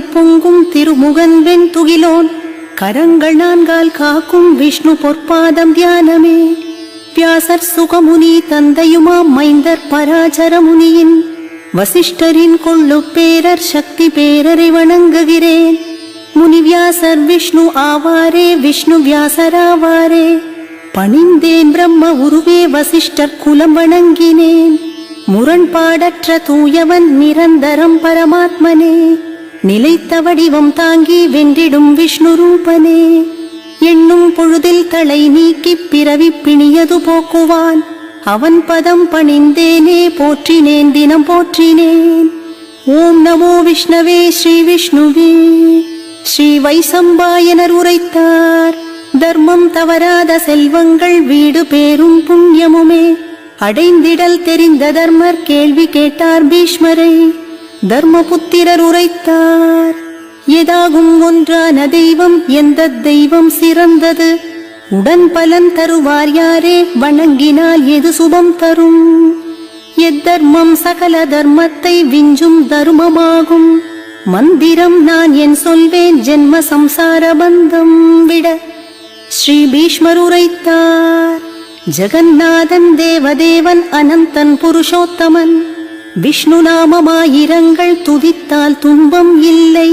பொங்கும் திருமுகன் வெண் துகிலோன் கரங்கள் நான்கால் காக்கும் விஷ்ணு பொற்பாதம் தியானமே. வியாசர் சுகமுனி தந்தையுமா மைந்தர் பராஜரமுனியின் வசிஷ்டரின் கொள்ளு பேரர் சக்தி பேரரை வணங்குகிறேன். முனிவியாசர் விஷ்ணு ஆவாரே விஷ்ணு வியாசராவாரே பணிந்தேன் பிரம்ம உருவே வசிஷ்டர் குலம் வணங்கினேன். முரண்பாடற்ற தூயவன் நிரந்தரம் பரமாத்மனே. நிலைத்த வடிவம் தாங்கி வென்றிடும் விஷ்ணு ரூபனே எண்ணும் பொழுதில் தலை நீக்கி பிறவி பிணியது போக்குவான். அவன் பதம் பணிந்தேனே போற்றினேன் தினம் போற்றினேன். ஓம் நமோ விஷ்ணவே ஸ்ரீ விஷ்ணுவே. ஸ்ரீ வைசம்பாயனர் உரைத்தார். தர்மம் தவறாத செல்வங்கள் வீடு பேரும் புண்ணியமுமே. அடைந்திடல் தெரிந்த தர்மர் கேள்வி கேட்டார் பீஷ்மரை. தர்மபுத்திரர் உரைத்தார். எதாகும் ஒன்றான தெய்வம் எந்த தெய்வம் சிறந்தது? உடன் பலன் தருவார் யாரே? வணங்கினால் எது சுபம் தரும்? எத்தர்மம் சகல தர்மத்தை விஞ்சும் தர்மமாகும். மந்திரம் நான் என் சொல்வேன் ஜென்ம சம்சார பந்தம் விட. ஸ்ரீ பீஷ்மர் உரைத்தார். ஜெகநாதன் தேவதேவன் அனந்தன் புருஷோத்தமன். விஷ்ணு நாமமாயிரங்கள் துதித்தால் துன்பம் இல்லை.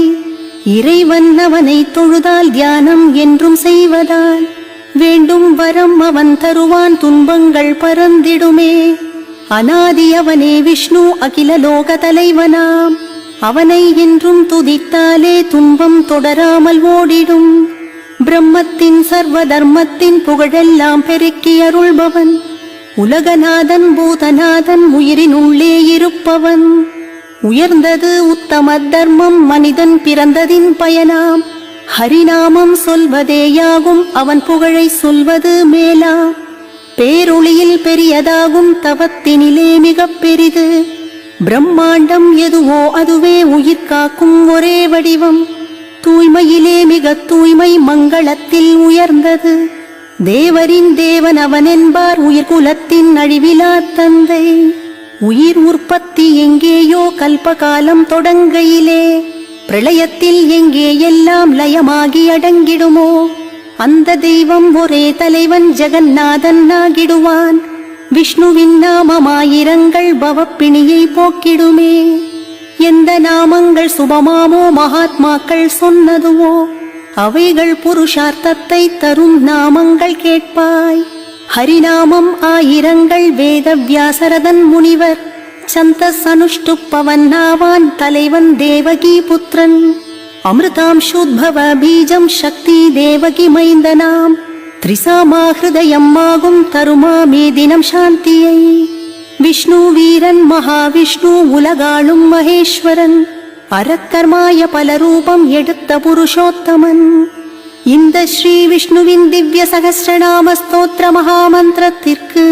இறைவன் அவனை தொழுதால் தியானம் என்றும் செய்வதால் வேண்டும் வரம் அவன் தருவான் துன்பங்கள் பறந்திடுமே. அனாதி அவனே விஷ்ணு அகில லோக தலைவனாம் அவனை என்றும் துதித்தாலே துன்பம் தொடராமல் ஓடிடும். பிரம்மத்தின் சர்வ தர்மத்தின் புகழெல்லாம் பெருக்கி அருள்பவன். உலகநாதன் பூதநாதன் உயிரின் உள்ளே இருப்பவன். உயர்ந்தது உத்தம தர்மம் மனிதன் பிறந்ததின் பயனாம். ஹரிநாமம் சொல்வதேயாகும் அவன் புகழை சொல்வது மேலா. பேரொளியில் பெரியதாகும் தவத்தினிலே மிக பெரிது. பிரம்மாண்டம் எதுவோ அதுவே உயிர் காக்கும் ஒரே வடிவம். தூய்மையிலே மிக தூய்மை மங்களத்தில் உயர்ந்தது. தேவரின் தேவன் அவன் என்பார் உயிர் குலத்தின் அழிவிலா தந்தை. உயிர் உற்பத்தி எங்கேயோ கல்பகாலம் தொடங்கையிலே. பிரளயத்தில் எங்கே எல்லாம் லயமாகி அடங்கிடுமோ அந்த தெய்வம் ஒரே தலைவன் ஜெகநாதன் ஆகிடுவான். விஷ்ணுவின் நாமமாயிரங்கள் பவப்பிணியை போக்கிடுமே. எந்த நாமங்கள் சுபமாமோ மகாத்மாக்கள் சொன்னதுவோ அவைகள் புருஷார்த்தத்தை தரும் நாமங்கள் கேட்பாய். ஹரிநாமம் ஆயிரங்கள் வேத வியாசரதன் முனிவர். சந்தஸ் அனுஷ்டுப்பவன் நாவான் தலைவன் தேவகி புத்திரன் அமிர்தாம்சோத்பவ பீஜம் சக்தி தேவகி மைந்தனாம். திரிசாமா ஹிருதயம் ஆகும் தருமாமே தினம் சாந்தியை. விஷ்ணு வீரன் மகாவிஷ்ணு உலகாளும் மகேஸ்வரன். அறக்கர்மாய பல ரூபம் எடுத்த புருஷோத்தமன். இந்த ஸ்ரீ விஷ்ணுவின் திவ்ய சகசிரநாம ஸ்தோத்திர மகாமந்திரத்திற்கு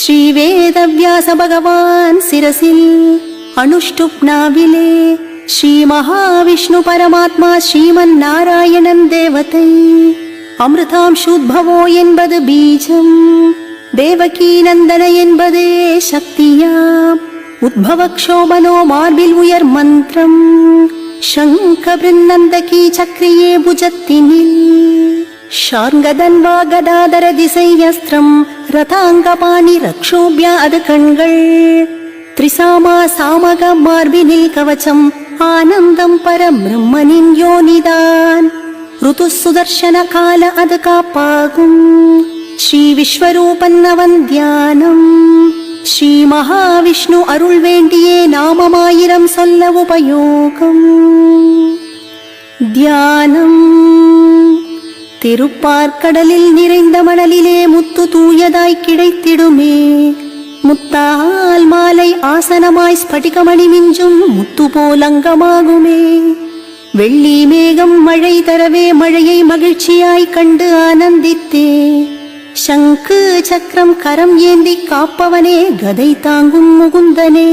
ஸ்ரீ வேதவியாச பகவான் சிரசில் அனுஷ்டுப்னாவிலே ஸ்ரீ மகாவிஷ்ணு பரமாத்மா ஸ்ரீமன் நாராயணன் தேவதை. அமிர்தாம்சூத்பவோ என்பது பீஜம் தேவகீ நந்தன என்பதே சக்தியாம். உத்பவக்ஷோபனோ மார்பில் உயர் மந்திரம். சங்க பிருநந்தகி சக்ரியே புஜத்தினில். ஷார்ங்கதன்வா கதாதர திசையஸ்திரம். ரதாங்கபாணி ரக்ஷோபியா அது கண்கள். திரிசாமா சாமக மார்பினில் கவச்சம். ஆனந்தம் பரம் பிரம்மனின் யோனிதான். ருது சுதர்ஷன கால அது காப்பாகும். ஸ்ரீ விஸ்வரூபன் அவன் தியானம். ஸ்ரீ மகாவிஷ்ணு அருள் வேண்டியே நாமமாயிரம் சொல்ல உபயோகம். தியானம். திருப்பார்க்கடலில் நிறைந்த மணலிலே முத்து தூயதாய் கிடைத்திடுமே. முத்தால் மாலை ஆசனமாய் ஸ்படிகமணி மிஞ்சும் முத்து போலங்கமாகுமே வெள்ளி மேகம் மழை தரவே மழையை மகிழ்ச்சியாய் கண்டு ஆனந்தித்தே. சங்கு சக்கரம் கரம் ஏந்தி காப்பவனே கதை தாங்கும் முகுந்தனே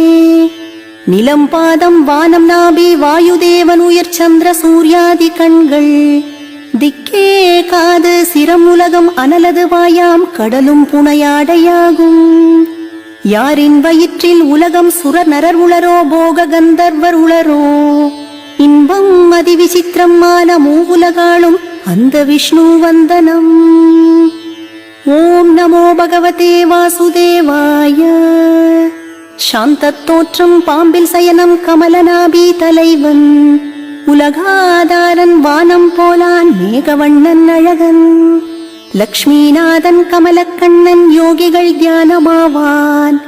நிலம் பாதம் வானம் நாபி வாயுதேவன் உயர் சந்திர சூர்யாதி கண்கள் திக்கே காது சிரம் உலகம் அனலது வாயாம் கடலும் புனையாடையாகும் யாரின் வயிற்றில் உலகம் சுர நரர் உளரோ போக கந்தர்வர் உளரோ இன்பம் அதிவிசித்திரமான மூவுலகாளும் அந்த விஷ்ணு வந்தனம் ஓம் நமோ பகவதே வாசுதேவாய. சாந்தத்தோற்றம் பாம்பில் சயனம் கமலநாபி தலைவன். உலகாதாரன் வானம் போலான் மேகவண்ணன் அழகன். லக்ஷ்மிநாதன் கமலக்கண்ணன் யோகிகள் தியானமாவான்.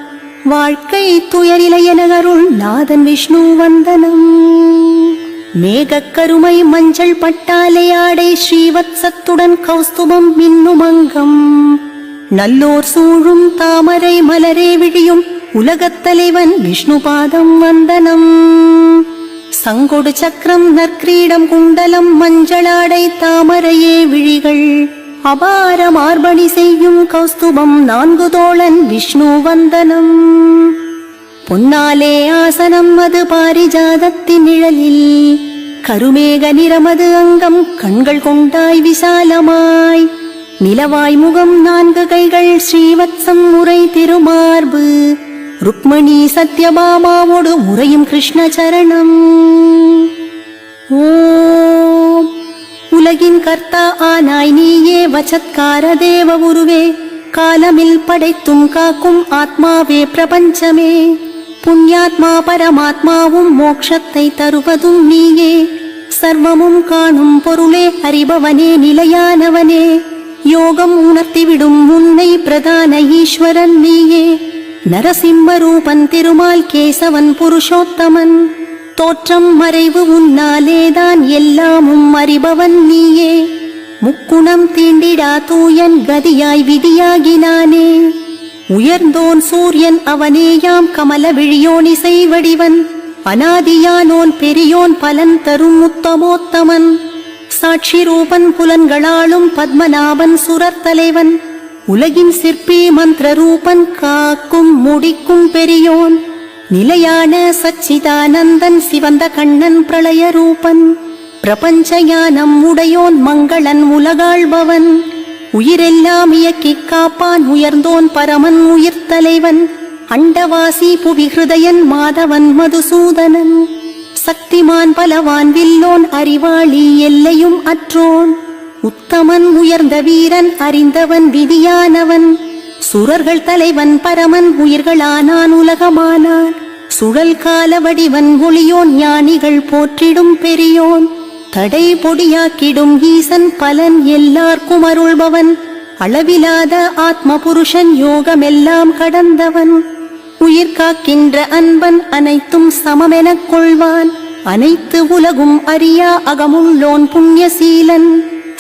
வாழ்க்கை துயரிலையென அருள் நாதன் விஷ்ணு வந்தனம். மேகக்கருமை மஞ்சள் பட்டாலை ஆடை ஸ்ரீவத்சத்துடன் கௌஸ்துபம் மின்னுமங்கம் நல்லோர் சூழும் தாமரை மலரே விழியும் உலகத்தலைவன் விஷ்ணு பாதம் வந்தனம். சங்கொடு சக்கரம் நற்கிரீடம் குண்டலம் மஞ்சளாடை தாமரையே விழிகள். அபார மார்பணி செய்யும் கௌஸ்துபம் நான்கு தோழன் விஷ்ணு வந்தனம். பொன்னாலே ஆசனம் அது பாரிஜாதத்தின் நிழலில். கருமேக நிறமது அங்கம் கண்கள் கொண்டாய் விசாலமாய். நிலவாய் முகம் நான்கு கைகள் ஸ்ரீவத்சம் முறை திருமார்பு. ருக்மணி சத்யபாமாவோடு முறையும் கிருஷ்ண சரணம் ஓம். உலகின் கர்த்தா ஆனாய் நீயே வச்சத்கார தேவ உருவே. காலமில் படைத்தும் காக்கும் ஆத்மாவே பிரபஞ்சமே. புண்ணியாத்மா பரமாத்மாவும் மோட்சத்தை தருவதும் நீயே. சர்வமும் காணும் பொருளே அறிபவனே நிலையானவனே. யோகம் உணர்த்திவிடும் உன்னை பிரதான ஈஸ்வரன் நீயே. நரசிம்ம ரூபன் திருமால் கேசவன் புருஷோத்தமன். தோற்றம் மறைவு உன்னாலேதான் எல்லாமும் அறிபவன் நீயே. முக்குணம் தீண்டிடா தூயன் கதியாய் விதியாகினானே. உயர்ந்தோன் சூரியன் அவனேயாம் கமல விழியோன் இசை வடிவன். அனாதியானோன் பெரியோன் பலன் தரும் உத்தமோத்தமன். சாட்சி ரூபன் புலன்களாலும் பத்மநாபன் சுரர் தலைவன். உலகின் சிற்பி மந்திர ரூபன் காக்கும் முடிக்கும் பெரியோன். நிலையான சச்சிதானந்தன் சிவந்த கண்ணன் பிரளய ரூபன். பிரபஞ்ச ஞானம் உடையோன் மங்களன் உலகாள்பவன். உயிரெல்லாம் இயக்கி காப்பான் உயர்ந்தோன் பரமன் உயிர் தலைவன். அண்டவாசி புவி ஹிருதயன் மாதவன் மதுசூதனன். சக்திமான் பலவான் வில்லோன் அறிவாளி எல்லையும் அற்றோன். உத்தமன் உயர்ந்த வீரன் அறிந்தவன் விதியானவன். சுரர்கள் தலைவன் பரமன் உயிர்களானான் உலகமானான். சுழல் கால வடிவன் ஒளியோன் ஞானிகள் போற்றிடும் பெரியோன். தடை பொடியாக்கிடும் ஈசன் பலன் எல்லார்க்கும் அருள்பவன். அளவிலாத ஆத்ம புருஷன் யோகமெல்லாம் கடந்தவன். உயிர் காக்கின்ற அன்பன் அனைத்தும் சமமெனக் கொள்வான். அனைத்து உலகும் அறியா அகமுள்ளோன் புண்ணியசீலன்.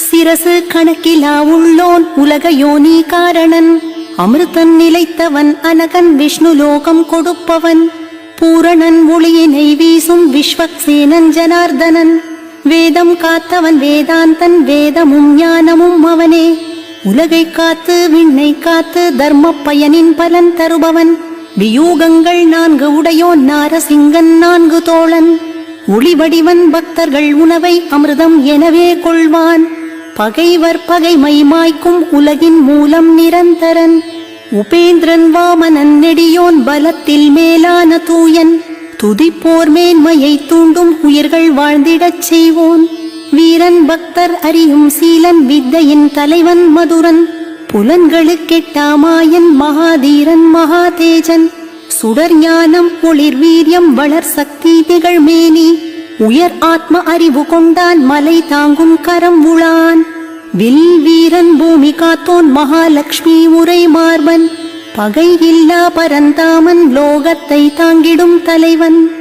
சிரசு கணக்கிலா உள்ளோன் உலக யோனி காரணன் அமிர்தன் நிலைத்தவன் அனகன் விஷ்ணு லோகம் கொடுப்பவன். பூரணன் ஒளியினை வீசும் விஸ்வக்சேனன் ஜனார்தனன். வேதம் காத்தவன் வேதாந்தன் வேதமும் ஞானமும் அவனே. உலகை காத்து விண்ணை காத்து தர்ம பயனின் பலன் தருபவன். வியூகங்கள் நான்கு உடையோன் நாரசிங்கன் நான்கு தோழன். ஒளிவடிவன் பக்தர்கள் உணவை அமிர்தம் எனவே கொள்வான். பகைவர் பகைமை மாய்க்கும் உலகின் மூலம் நிரந்தரன். உபேந்திரன் வாமனன் நெடியோன் பலத்தில் மேலான தூயன். துதிப்போர் மேன்மையை தூண்டும் உயிர்கள் வாழ்ந்திடச் செய்வோன். வீரன் பக்தர் அறியும் சீலன் வித்தையின் தலைவன் மதுரன். புலன்களுக்கெட்டாமாயன் மகாதீரன் மகாதேஜன். சுடர் ஞானம் ஒளிர் வீரியம் வளர் சக்தி திகழ் மேனி. உயர் ஆத்ம அறிவு கொண்டான் மலை தாங்கும் கரம் உளான் வில் வீரன் பூமி காத்தோன் மகாலட்சுமி உரை மார்பன். பகை இல்லா பரந்தாமன் லோகத்தை தாங்கிடும் தலைவன்.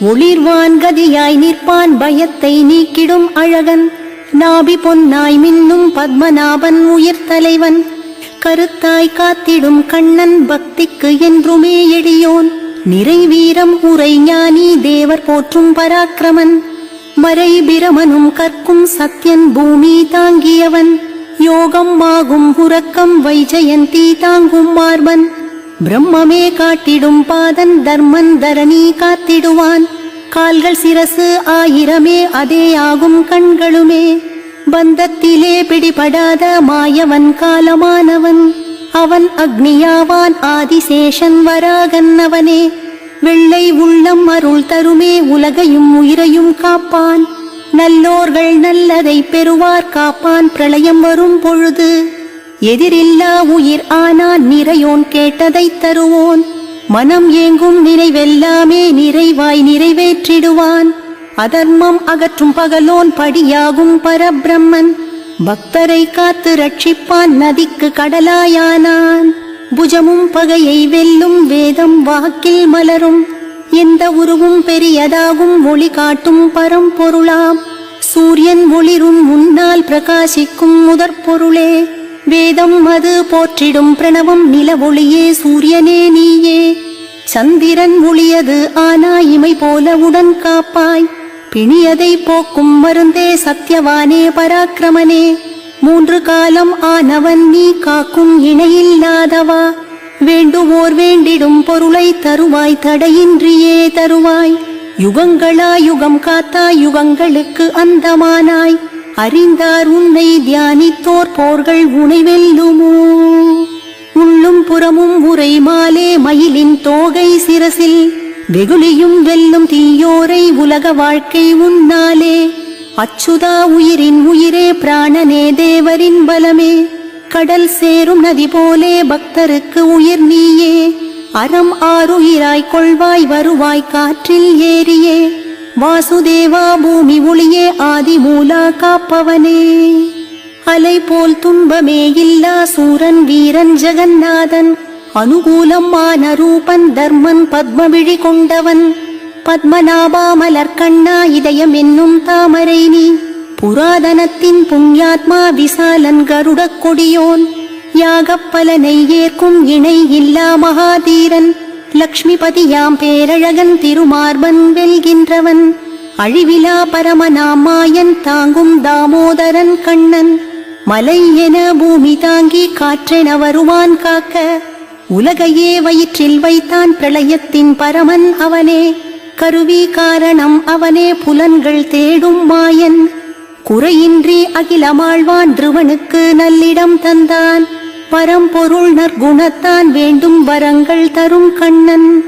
ஒளிர்வான் கதியாய் நிற்பான் பயத்தை நீக்கிடும் அழகன். நாபி பொன்னாய் மின்னும் பத்மநாபன் உயிர் தலைவன். கருத்தாய் காத்திடும் கண்ணன் பக்திக்கு என்றுமே எளியோன். நிறைவீரம் உரை ஞானி தேவர் போற்றும் பராக்கிரமன். மறை பிரமனும் கற்கும் சத்யன் பூமி தாங்கியவன். யோகம் ஆகும் உறக்கம் வைஜயந்தி தாங்கும் மார்பன். பிரம்மமே காட்டிடும் பாதன் தர்மன் தரணி காத்திடுவான். கால்கள் சிரசு ஆயிரமே அதே ஆகும் கண்களுமே. பந்தத்திலே பிடிபடாத மாயவன் காலமானவன். அவன் அக்னியாவான் ஆதிசேஷன் வராகன் அவனே. வெள்ளை உள்ளம் அருள் தருமே உலகையும் உயிரையும் காப்பான். நல்லோர்கள் நல்லதை பெறுவார் காப்பான் பிரளயம் வரும் பொழுது. எதிரில்லா உயிர் ஆனான் நிறையோன் கேட்டதை தருவோன். மனம் ஏங்கும் நிறைவெல்லாமே நிறைவாய் நிறைவேற்றிடுவான். அதர்மம் அகற்றும் பகலோன் படியாகும் பரபிரம்மன். பக்தரை காத்து ரட்சிப்பான் நதிக்கு கடலாயானான். புஜமும் பகையை வெல்லும் வேதம் வாக்கில் மலரும். எந்த உருவும் பெரியதாகும் ஒளி காட்டும் பரம்பொருளாம் சூரியன் ஒளிரும் முன்னால் பிரகாசிக்கும் முதற் பொருளே வேதம் அது போற்றிடும் பிரணவம் நில ஒளியே சூரியனே நீயே. சந்திரன் ஒளியது ஆனா இமை போல உடன் காப்பாய். பிணியதை போக்கும் மருந்தே சத்தியவானே பராக்கிரமனே. மூன்று காலம் ஆனவன் நீ காக்கும் இணையில்லாதவா. வேண்டுவோர் வேண்டிடும் பொருளை தருவாய் தடையின்றியே தருவாய். யுகங்களா யுகம் காத்தாய் யுகங்களுக்கு அந்தமானாய். அறிந்தார் உன்னை தியானித்தோர் போர்கள் உனை வெல்லுமோ உள்ளும் புறமும் உரை மாலே மயிலின் தோகை சிரசில். வெகுளியும் வெல்லும் தீயோரை உலக வாழ்க்கை உன்னாலே. அச்சுதா உயிரின் உயிரே பிராணனே தேவரின் பலமே. கடல் சேரும் நதி போலே பக்தருக்கு உயிர் நீயே. அறம் ஆறுயிராய் கொள்வாய் வருவாய் காற்றில் ஏறியே. வாசுதேவா பூமி ஒளியே ஆதி மூலா காப்பவனே. அலை போல் துன்பமே இல்லா சூரன் வீரன் ஜெகநாதன். அனுகூலம் மான ரூபன் தர்மன் பத்மவிழி கொண்டவன். பத்மநாபா மலர்கண்ணா இதயம் என்னும் தாமரை நீ. புராதனத்தின் புண்ணியாத்மா விசாலன் கருடக் கொடியோன். யாகப் பலனை ஏற்கும் இணை இல்லா மகாதீரன். லக்ஷ்மிபதியாம் பேரழகன் திருமார்பன் வெல்கின்றவன். அழிவிலா பரமனாம் மாயன் தாங்கும் தாமோதரன் கண்ணன். மலை என பூமி தாங்கி காற்றென வருவான் காக்க. உலகையே வயிற்றில் வைத்தான் பிரளயத்தின் பரமன் அவனே. கருவி காரணம் அவனே புலன்கள் தேடும் மாயன். குறையின்றி அகிலமாழ்வான் திருவனுக்கு நல்லிடம் தந்தான். பரம்பொருள் நற்குணத்தான் வேண்டும் வரங்கள் தரும் கண்ணன்.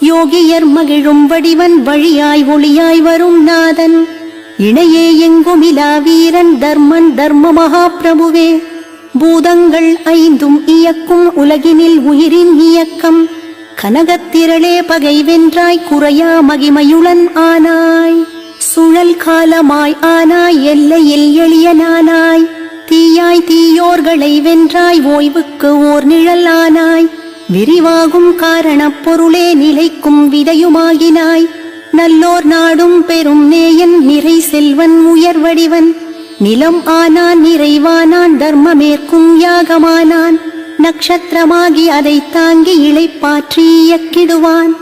யோகியர் மகிழும் வடிவன் வழியாய் ஒளியாய் வரும் நாதன். இணையே எங்குமிலா வீரன் தர்மன் தர்ம மகாபிரபுவே. பூதங்கள் ஐந்தும் இயக்கும் உலகினில் உயிரின் இயக்கம். கனகத்திரளே பகை வென்றாய் குறையா மகிமையுளன் ஆனாய். சுழல் காலமாய் ஆனாய் எல்லையில் எளியனானாய் தீயாய் தீயோர்களை வென்றாய் ஓய்வுக்கு ஓர் நிழலானாய் விரிவாகும் காரணப் பொருளே நிலைக்கும் விதையுமாகினாய். நல்லோர் நாடும் பெரும் நேயன் நிறை செல்வன் உயர் வடிவன். நிலம் ஆனான் நிறைவானான் தர்மமேற்கும் யாகமானான். நட்சத்திரமாகி அதை தாங்கி இழைப்பாற்றி இயக்கிடுவான்.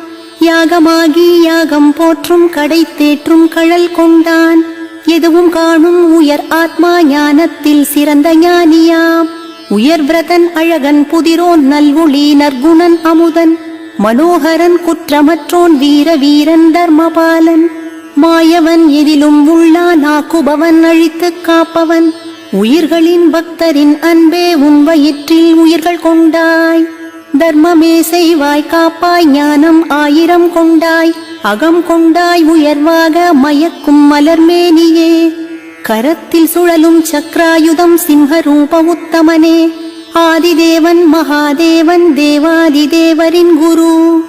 யாகமாகி யாகம் போற்றும் கடை தேற்றும் கழல் கொண்டான். எதுவும் காணும் உயர் ஆத்மா ஞானத்தில் சிறந்த ஞானியாம். உயர் விரதன் அழகன் புதிரோன் நல்வொளி நற்குணன் அமுதன். மனோகரன் குற்றமற்றோன் வீர வீரன் தர்மபாலன். மாயவன் எதிலும் உள்ளான் ஆக்குபவன் அழித்துக் காப்பவன். உயிர்களின் பக்தரின் அன்பே உன் வயிற்றில் உயிர்கள் கொண்டாய். தர்மமே செய்வாய் காப்பாய் ஞானம் ஆயிரம் கொண்டாய். அகம் கொண்டாய் உயர்வாக மயக்கும் மலர்மேனியே. கரத்தில் சுழலும் சக்ராயுதம் சிம்ஹரூப உத்தமனே. ஆதிதேவன் மகாதேவன் தேவாதிதேவரின் குரு.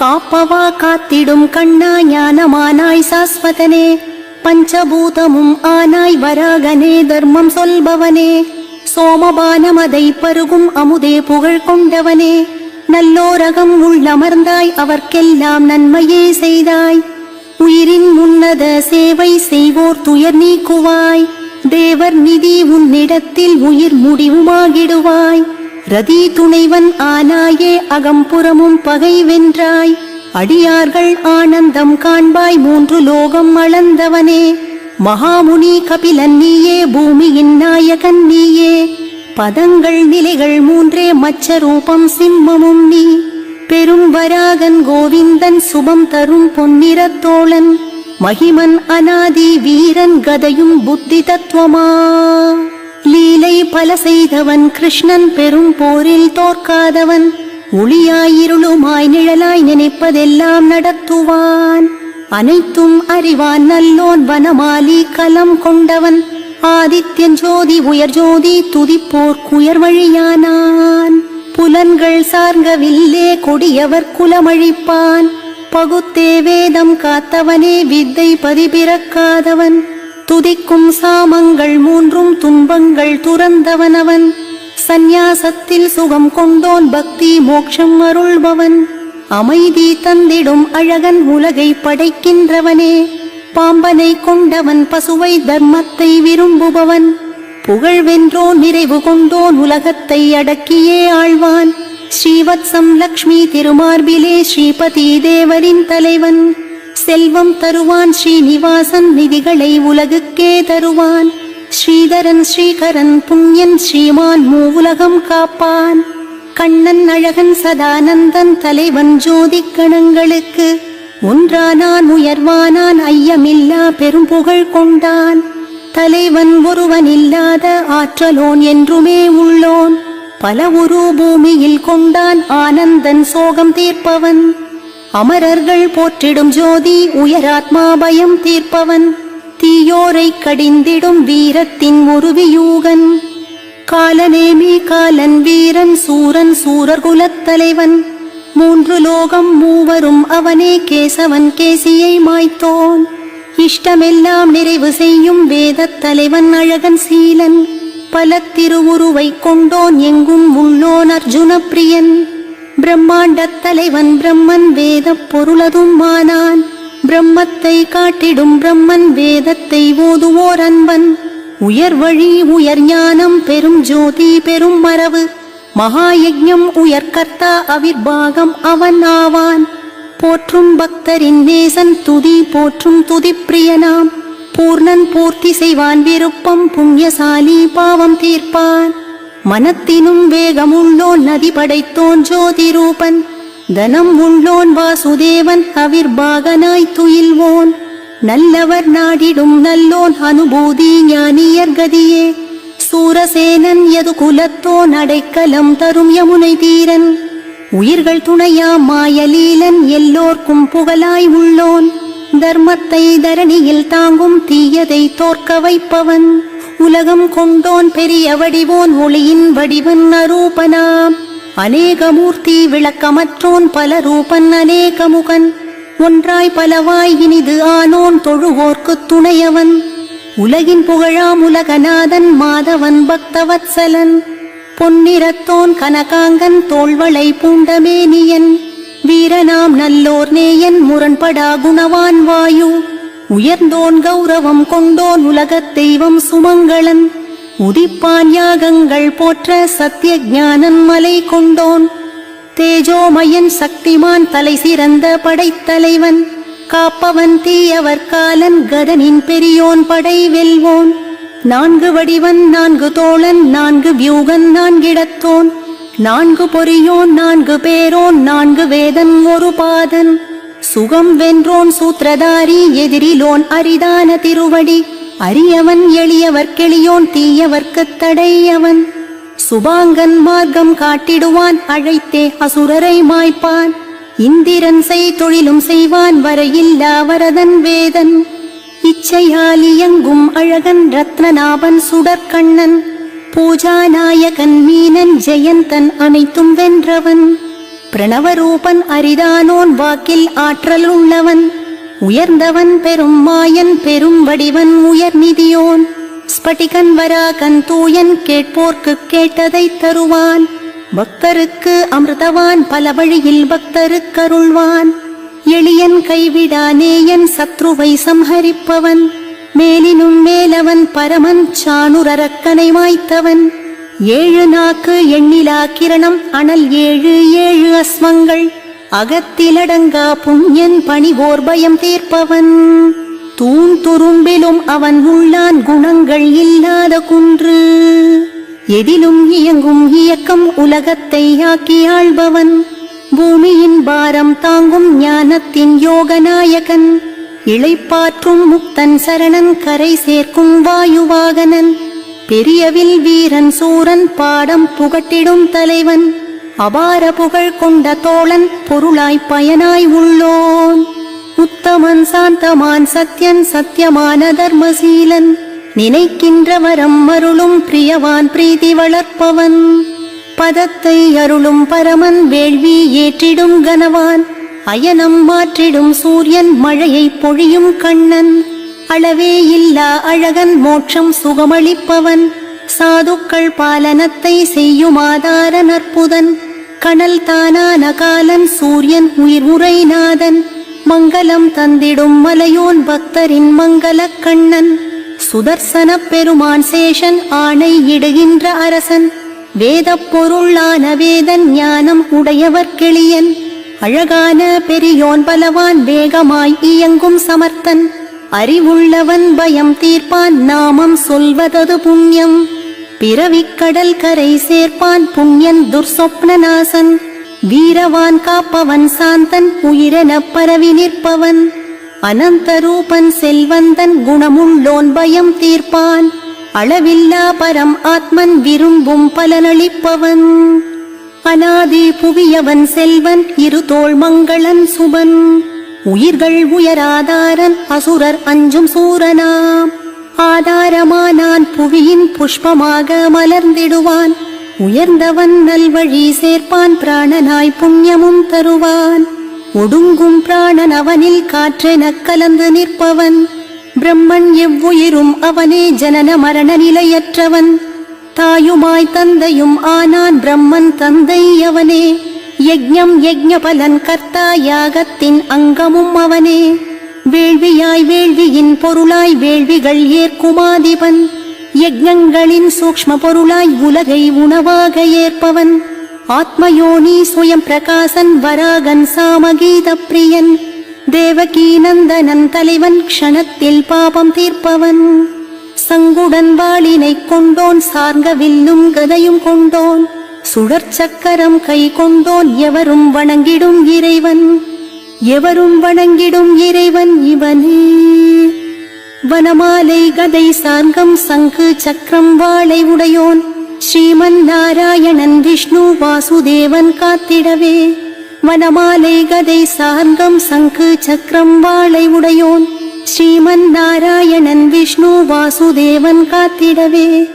காப்பவா காத்திடும் கண்ணா ஞானமானாய் சாஸ்வதனே. பஞ்சபூதமும் ஆனாய் வராகனே தர்மம் சொல்பவனே. சோமபானமதை பருகும் அமுதே புகழ் கொண்டவனே. நல்லோரகம் உள்ளமர்ந்தாய் அவர்க்கெல்லாம் நன்மையே செய்தாய். உயிரின் உன்னத சேவை செய்வோர் துயர் நீக்குவாய். தேவர் நிதி உன்னிடத்தில் உயிர் முடிவுமாகிடுவாய். ரதி துணைவன் ஆனாயே அகம்புறமும் பகை வென்றாய். அடியார்கள் ஆனந்தம் காண்பாய் மூன்று லோகம் அளந்தவனே. மகாமுனி கபிலன் நீயே பூமியின் நாயகன் நீயே. பதங்கள் நிலைகள் மூன்றே மச்ச ரூபம் சிம்மமும் நீ. பெரும் வராகன் கோவிந்தன் சுபம் தரும் பொன்னிறத்தோழன் மகிமன் அனாதி வீரன் கதையும் புத்தி தத்துவமா? லீலை பல செய்தவன் கிருஷ்ணன் பெரும் போரில் தோற்காதவன். ஒளியாயிருளுமாய் நிழலாய் நினைப்பதெல்லாம் நடத்துவான். அனைத்தும் அறிவான் நல்லோன் வனமாலி கலம் கொண்டவன். ஆதித்யன் ஜோதி உயர் ஜோதி துதிப்போர் குயர் வழியானான் புலன்கள் சார்கவில்லே கொடியவர் குலமழிப்பான். பகுத்தே வேதம் காத்தவனே வித்தை பதிபிறக்காதவன். துதிக்கும் சாமங்கள் மூன்றும் துன்பங்கள் துறந்தவனவன். சந்நியாசத்தில் சுகம் கொண்டோன் பக்தி மோட்சம் அருள்பவன். அமைதி தந்திடும் அழகன் உலகை படைக்கின்றவனே. பாம்பனை கொண்டவன் பசுவை தர்மத்தை விரும்புபவன். புகழ்வென்றோ நிறைவு கொண்டோன் உலகத்தை அடக்கியே ஆழ்வான். ஸ்ரீவத்சம் லக்ஷ்மி திருமார்பிலே ஸ்ரீபதி தேவரின் தலைவன். செல்வம் தருவான் ஸ்ரீனிவாசன் நிதிகளை உலகுக்கே தருவான். ஸ்ரீதரன் ஸ்ரீகரன் புண்ணியன் ஸ்ரீமான் மூவுலகம் காப்பான். கண்ணன் அழகன் சதானந்தன் தலைவன் ஜோதி கணங்களுக்கு. ஒன்றானான் உயர்வானான் ஐயமில்லா பெரும் புகழ் கொண்டான். தலைவன் ஒருவன் இல்லாத ஆற்றலோன் என்றுமே உள்ளோன். பல உரு பூமியில் கொண்டான் ஆனந்தன் சோகம் தீர்ப்பவன். அமரர்கள் போற்றிடும் ஜோதி உயராத்மா பயம் தீர்ப்பவன். தீயோரை கடிந்திடும் வீரத்தின் உருவியூகன். காலநேமி காலன் வீரன் சூரன் சூரர் குலத்தலைவன் மூன்று லோகம் மூவரும் அவனே கேசவன் கேசியை மாய்த்தோன். இஷ்டமெல்லாம் நிறைவு செய்யும் வேதத் தலைவன் அழகன் சீலன். பல திருவுருவை கொண்டோன் எங்கும் உள்ளோன் அர்ஜுன பிரியன் பிரம்மாண்டத் தலைவன் பிரம்மன் வேதப் பொருளதும் ஆனான் பிரம்மத்தை காட்டிடும் பிரம்மன் வேதத்தை ஓதுவோர் அன்பன். உயர் வழி உயர் ஞானம் பெரும் ஜோதி பெரும் மரபு. மகாயஜம் உயர் கர்த்தா அவிர்பாகம் அவன் ஆவான். போற்றும் பக்தரின் நேசன் துதி போற்றும் துதி பிரியனாம் பூர்ணன் பூர்த்தி செய்வான் விருப்பம் புண்ணியசாலி பாவம் தீர்ப்பான். மனத்தினும் வேகமுள்ளோன் நதி படைத்தோன் ஜோதி ரூபன் தனம் உள்ளோன் வாசுதேவன் அவிர்பாகனாய் துயில்வோன். நல்லவர் நாடிடும் நல்லோன் அனுபூதி ஞானியர் கதியே. சூரசேனன் எது குலத்தோன் அடைக்கலம் தரும் யமுனை தீரன். உயிர்கள் துணையா மாயலீலன் எல்லோர்க்கும் புகழாய் உள்ளோன். தர்மத்தை தரணியில் தாங்கும் தீயதை தோற்க வைப்பவன். உலகம் கொண்டோன் பெரிய வடிவோன் ஒளியின் வடிவன் அரூபனாம். அநேகமூர்த்தி விளக்கமற்றோன் பல ரூபன் அநேகமுகன். ஒன்றாய் பலவாய் இனிது ஆனோன் தொழுவோர்க்குத் துணையவன். உலகின் புகழாம் உலகநாதன் மாதவன் பக்தவத்சலன். பொன்னிறத்தோன் கனகாங்கன் தோள்வளை பூண்டமேனியன் வீரனாம் நல்லோர் நேயன் முரண்படா குணவான் வாயு. உயர்ந்தோன் கௌரவம் கொண்டோன் உலகத் தெய்வம் சுமங்களன் உதிப்பான் யாகங்கள் போற்ற சத்திய ஞானன் மலை கொண்டோன். தேஜோமயன் சக்திமான் தலை சிறந்த படைத்தலைவன். காப்பவன் தீயவர் காலன் கதனின் பெரியோன் படை வெல்வோன். நான்கு வடிவன் நான்கு தோழன் நான்கு வியூகன் நான்கிடத்தோன். நான்கு பொறியோன் நான்கு பேரோன் நான்கு வேதன் ஒரு பாதன். சுகம் வென்றோன் சூத்திரதாரி எதிரிலோன் அரிதான திருவடி. அரியவன் எளியவர் கெளியோன் தீயவர்க்குத் தடையவன். சுபாங்கன் மார்க்கம் காட்டிடுவான் அழைத்தே அசுரரை மாய்ப்பான். இந்திரன் செய் தொழிலும் செய்வான் வரையில்லா வரதன் வேதன். இச்சையால் இயங்கும் அழகன் ரத்னநாபன் சுடற்கண்ணன். பூஜாநாயகன் மீனன் ஜெயந்தன் அனைத்தும் வென்றவன். பிரணவரூபன் அரிதானோன் வாக்கில் ஆற்றல் உள்ளவன். உயர்ந்தவன் பெரும் மாயன் பெரும் வடிவன் உயர் நிதியோன் ஸ்பட்டிகன் வராகன் தூயன் கேட்போர்க்கு கேட்டதை தருவான். பக்தருக்கு அமிர்தவான் பல வழியில் பக்தருக்கருள்வான் எளியன் கைவிடானேயன் சத்ருவை சம்ஹரிப்பவன். மேலினும் மேலவன் பரமன் சாணுரக்கனை மாய்த்தவன் ஏழு நாக்கு எண்ணிலா கிரணம் அனல் ஏழு ஏழு அஸ்வங்கள் அகத்திலடங்கா புண்ணியன் பணிவோர் பயம் தீர்ப்பவன். தூண் துரும்பிலும் அவன் உள்ளான் குணங்கள் இல்லாத குன்று. எதிலும் இயங்கும் இயக்கம் உலகத்தை ஆக்கி பூமியின் பாரம் தாங்கும் ஞானத்தின் யோகநாயகன். இழைப்பாற்றும் முக்தன் சரணன் கரை சேர்க்கும் வாயுவாகனன். பெரியவில் வீரன் சூரன் பாடம் புகட்டிடும் தலைவன். அபார புகழ் கொண்ட தோழன் பொருளாய் பயனாய் உள்ளோன். உத்தமன் சாந்தமான் சத்யன் சத்தியமான தர்மசீலன். நினைக்கின்ற வரம் அருளும் பிரியவான் பிரீதி வளர்ப்பவன். பதத்தை அருளும் பரமன் வேள்வி ஏற்றிடும் கனவான். அயனம் மாற்றிடும் சூரியன் மழையை பொழியும் கண்ணன். அளவே இல்லா அழகன் மோட்சம் சுகமளிப்பவன். சாதுக்கள் பாலனத்தை செய்யும் ஆதார நற்புதன். கனல் தானான காலன் சூரியன் உயிர் உரைநாதன் மங்களம் தந்திடும் மலையோன் பக்தரின் மங்கள கண்ணன். சுதர்சன பெருமான் சேஷன் ஆணை இடுகின்ற அரசன். வேத பொருளான வேதன் ஞானம் உடையவர் கிளியன். அழகான பெரியோன் பலவான் வேகமாய் இயங்கும் சமர்த்தன். அறிவுள்ளவன் பயம் தீர்ப்பான் நாமம் சொல்வதது புண்ணியம். பிறவிக்கடல் கரை சேர்ப்பான் புண்ணியன் துர்சொப்னநாசன் வீரவான் காப்பவன் சாந்தன் உயிரென பரவி நிற்பவன். அனந்தரூபன் செல்வந்தன் குணமுள்ளோன் பயம் தீர்ப்பான். அளவில்லா பரம் ஆத்மன் விரும்பும் பலனளிப்பவன். அனாதி புவியவன் செல்வன் இருதோள் மங்களன் சுபன். உயிர்கள் உயராதாரன் அசுரர் அஞ்சும் சூரனாம். ஆதாரமானான் புவியின் புஷ்பமாக மலர்ந்திடுவான். உயர்ந்தவன் நல்வழி சேர்ப்பான் பிராணனாய் புண்ணியமும் தருவான். ஒடுங்கும் பிராணன் அவனில் காற்றென கலந்து நிற்பவன். பிரம்மன் எவ்வுயிரும் அவனே ஜனன மரண நிலையற்றவன். தாயுமாய் தந்தையும் ஆனான் பிரம்மன் தந்தை அவனே. யஜ்ஞம் யஜ்ஞ பலன் கர்த்தா யாகத்தின் அங்கமும் அவனே. வேள்வியாய் வேள்வியின் பொருளாய் வேள்விகள் ஏற்குமாதிபன். யஜ்ஞங்களின் சூக்ம பொருளாய் உலகை உணவாக ஏற்பவன். ஆத்மயோனி சுயம் பிரகாசன் வராகன் சாமகீத பிரியன் தேவகீ நந்தனன் தலைவன் க்ஷணத்தில் பாபம் தீர்ப்பவன். சங்குடன் வாளினை கொண்டோன் சார்ந்த வில்லும் கதையும் கொண்டோன். சுழற் சக்கரம் கை கொண்டோன் எவரும் வணங்கிடும் இறைவன். எவரும் வணங்கிடும் இறைவன் இவனே. வனமாலை கதை சார்கம் சங்கு சக்கரம் வாளை உடையோன். ஸ்ரீமன் நாராயணன் விஷ்ணு வாசுதேவன் காத்திடவே. வனமாலை கதை சார்கம் சங்கு சக்கரம் வாளை உடையோன். ஸ்ரீமன் நாராயணன் விஷ்ணு வாசுதேவன் காத்திடவே.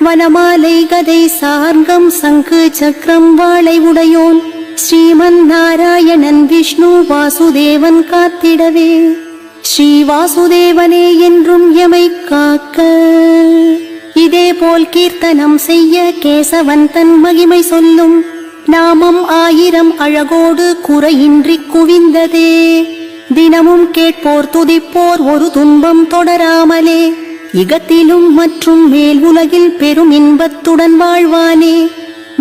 வனமாலை கதை சார்கம் சங்கு சக்கரம் வாளை உடையோன். ஸ்ரீமன் நாராயணன் விஷ்ணு வாசுதேவன் காத்திடவே. ஸ்ரீ வாசுதேவனே என்றும் எமை காக்க. இதேபோல் கீர்த்தனம் செய்ய கேசவன் தன் மகிமை சொல்லும். நாமம் ஆயிரம் அழகோடு குறையின்றி குவிந்ததே. தினமும் கேட்போர் துதிப்போர் ஒரு துன்பம் தொடராமலே. இகத்திலும் மற்றும் மேல் உலகில் பெரும் இன்பத்துடன் வாழ்வானே.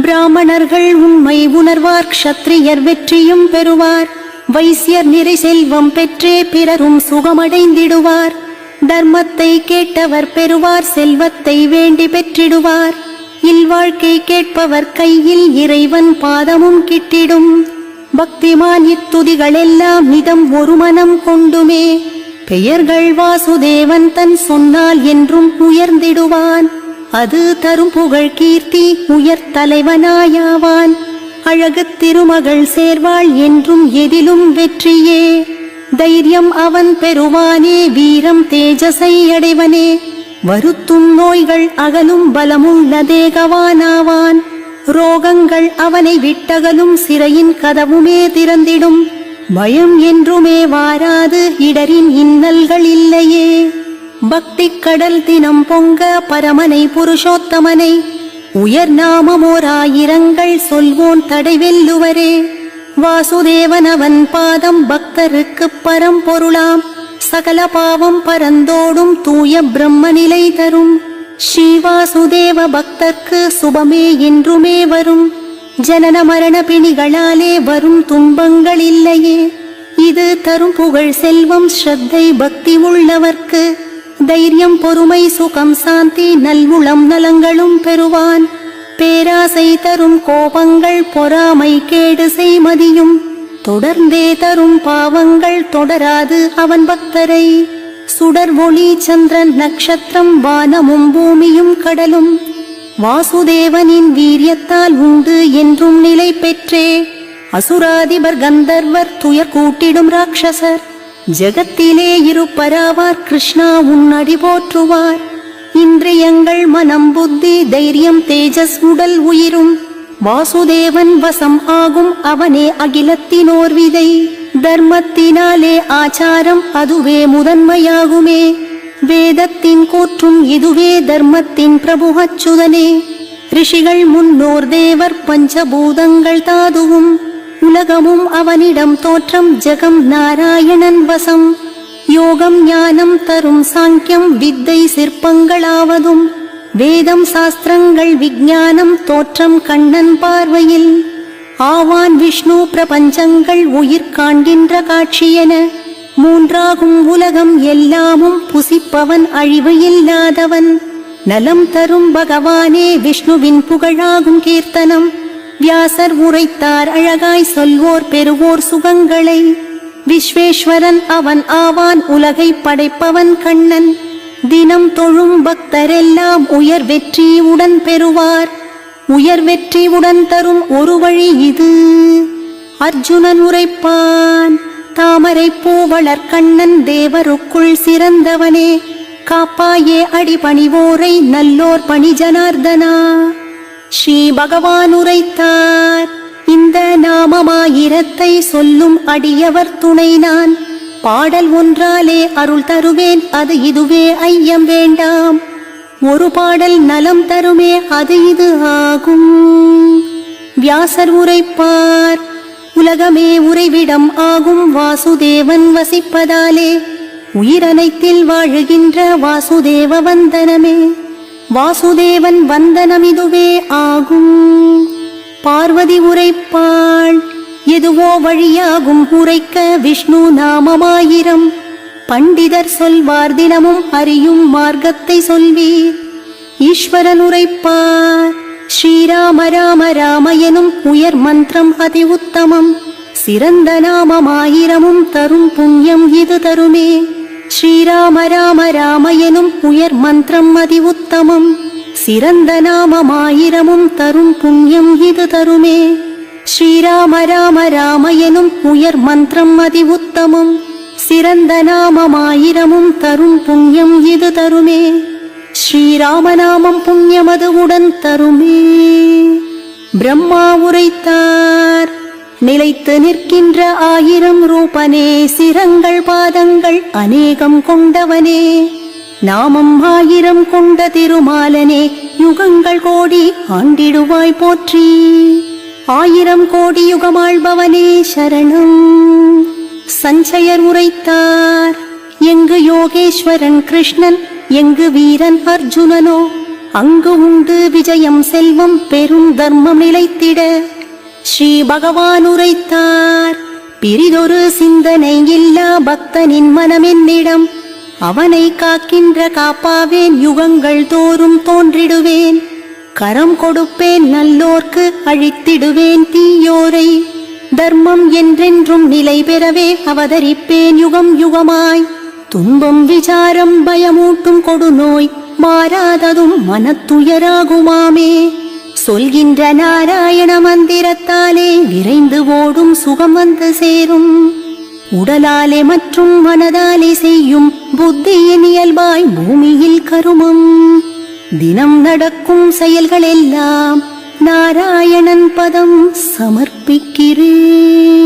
பிராமணர்கள் உண்மை உணர்வார் க்ஷத்ரியர் வெற்றியும் பெறுவார். வைசியர் நிறை செல்வம் பெற்றே பிறரும் சுகமடைந்திடுவார். தர்மத்தை கேட்டவர் பெறுவார் செல்வத்தை வேண்டி பெற்றிடுவார். இல்வாழ்க்கை கேட்பவர் கையில் இறைவன் பாதமும் கிட்டிடும். பக்திமான் இத்துதிகளெல்லாம் நிதம் ஒரு மனம் கொண்டுமே. பெயர்கள் வாசுதேவன் தன் சொன்னால் என்றும் உயர்ந்திடுவான். அது தரும் புகழ் கீர்த்தி உயர் தலைவனாயாவான் அழகு திருமகள் சேர்வாள் என்றும் எதிலும் வெற்றியே. தைரியம் அவன் பெறுவானே வீரம் தேஜசை அடைவனே. வருத்தும் நோய்கள் அகலும் பலமுள்ள தேகவானாவான். ரோகங்கள் அவனை விட்டகலும் சிறையின் கதவுமே திறந்திடும். பயம் என்றுமே வாராது இடரின் இன்னல்கள் இல்லையே. பக்தி கடல் தினம் பொங்க பரமனை புருஷோத்தமனை. உயர் நாமமோர் ஆயிரங்கள் சொல்வோன் தடைவெல்லுவரே. வாசுதேவன் அவன் பாதம் பக்தருக்கு பரம்பொருளாம். சகல பாவம் பரந்தோடும் தூய பிரம்ம நிலை தரும். ஸ்ரீவாசுதேவ பக்தர்க்கு சுபமே என்றுமே வரும். ஜனன மரண பிணிகளாலே வரும் துன்பங்கள் இல்லையே. இது தரும் புகழ் செல்வம் ஸ்ரத்தை பக்தி உள்ளவர்க்கு. தைரியம் பொறுமை சுகம் சாந்தி நல்முளம் நலங்களும் பெறுவான். பேராசை தரும் கோபங்கள் பொறாமை கேடு செய்மதியும் தொடர்ந்தே தரும் பாவங்கள் தொடராது அவன் பக்தரை. சுடர் ஒளி சந்திரன் நட்சத்திரம் வானமும் பூமியும் கடலும். வாசுதேவனின் வீரியத்தால் உண்டு என்றும் நிலை பெற்றே. அசுராதிபர் கந்தர்வர் துயர் கூட்டிடும் ராட்சசர். ஜகத்திலே இருப்பராவார். கிருஷ்ணா உன் அடி போற்றுவார். இன்றியங்கள் மனம் புத்தி தைரியம் தேஜஸ் உடல் உயிரும். வாசுதேவன் வசம் ஆகும் அவனே அகிலத்தினோர் விதை. தர்மத்தினாலே ஆச்சாரம் அதுவே முதன்மையாகுமே. வேதத்தின் கூற்றும் இதுவே தர்மத்தின் பிரபு அச்சுதனே ரிஷிகள் முன்னோர் தேவர் பஞ்சபூதங்கள் தாதுவும். உலகமும் அவனிடம் தோற்றம் ஜெகம் நாராயணன் வசம். யோகம் ஞானம் தரும் சாங்கியம் வித்தை சிற்பங்களாவதும். வேதம் சாஸ்திரங்கள் விஞ்ஞானம் தோற்றம் கண்ணன் பார்வையில். ஆவான் விஷ்ணு பிரபஞ்சங்கள் உயிர் காண்கின்ற காட்சியென. மூன்றாகும் உலகம் எல்லாமும் புசிப்பவன் அழிவு இல்லாதவன். நலம் தரும் பகவானே விஷ்ணுவின் புகழாகும் கீர்த்தனம். வியாசர் உரைத்தார் அழகாய் சொல்வோர் பெறுவோர் சுகங்களை. விஸ்வேஸ்வரன் அவன் ஆவான் உலகை படைப்பவன் கண்ணன். தினம் தொழும் பக்தரெல்லாம் உயர் வெற்றி உடன் பெறுவார். உயர் வெற்றி உடன் தரும் ஒரு வழி இது. அர்ஜுனன் உரைப்பான் தாமரை பூவளர் கண்ணன் தேவருக்குள் சிறந்தவனே. காப்பாயே அடிபணிவோரை நல்லோர் பணி ஜனார்தனா ஸ்ரீ பகவான் உரைத்தார். இந்த நாமமாயிரத்தை சொல்லும் அடியவர் துணை நான். பாடல் ஒன்றாலே அருள் தருவேன் அது இதுவே ஐயம் வேண்டாம். ஒரு பாடல் நலம் தருமே அது இது ஆகும். வியாசர் உரைப்பார் உலகமே உறைவிடம் ஆகும் வாசுதேவன் வசிப்பதாலே. உயிரனைத்தில் வாழுகின்ற வாசுதேவ வந்தனமே. வாசுதேவன் வந்தனமிதுவே ஆகும். பார்வதி உரைப்பாள் எதுவோ வழியாகும் உரைக்க விஷ்ணு நாமமாயிரம். பண்டிதர் சொல்வார் தினமும் அறியும் மார்க்கத்தை சொல்வீர். ஈஸ்வரன் உரைப்பார் ஸ்ரீராம ராம ராம எனும் உயர் மந்திரம் அதி உத்தமம். சிறந்த நாமமாயிரமும் தரும் புண்ணியம் இது தருமே. ஸ்ரீராம ராம ராம எனும் உயர் மந்திரம் அதி உத்தமம் சிறந்த நாமமாயிரமும் தரும் புண்ணியம் இது தருமே. ஸ்ரீராம ராம ராம எனும் உயர் மந்திரம் அதி உத்தமம் சிறந்த நாமமாயிரமும் தரும் புண்ணியம் இது தருமே. ஸ்ரீராமநாமம் புண்ணியமது உடன் தருமே. பிரம்மா உரைத்தார். நிலைத்து நிற்கின்ற ஆயிரம் ரூபனே சிரங்கள் பாதங்கள் அநேகம் கொண்டவனே. நாமம் ஆயிரம் கொண்ட திருமாலனே யுகங்கள் கோடி ஆண்டிடுவாய் போற்றி. ஆயிரம் கோடி யுகமாழ்பவனே சரணம். சஞ்சயர் உரைத்தார் எங்கு யோகேஸ்வரன் கிருஷ்ணன் எங்கு வீரன் அர்ஜுனனோ அங்கு உண்டு விஜயம் செல்வம் பெரும் தர்மம் நிலைத்திட. ஸ்ரீ பகவான் உரைத்தார். பிரிதொரு சிந்தனை இல்லா பக்தனின் மனமென்னிடம். அவனை காக்கின்ற காப்பாவேன் யுகங்கள் தோறும் தோன்றிடுவேன். கரம் கொடுப்பேன் நல்லோர்க்கு அழித்திடுவேன் தீயோரை. தர்மம் என்றென்றும் நிலை பெறவே அவதரிப்பேன் யுகம் யுகமாய். துன்பம் விசாரம் பயமூட்டும் கொடுநோய் மாறாததும் மனத்துயராகுமாமே. சொல்கின்ற நாராயண மந்திரத்தாலே விரைந்து ஓடும் சுகம் வந்து சேரும். உடலாலே மற்றும் மனதாலே செய்யும் புத்தியின் இயல்பாய் பூமியில் கருமம். தினம் நடக்கும் செயல்கள் எல்லாம் நாராயணன் பதம் சமர்ப்பிக்கிறேன்.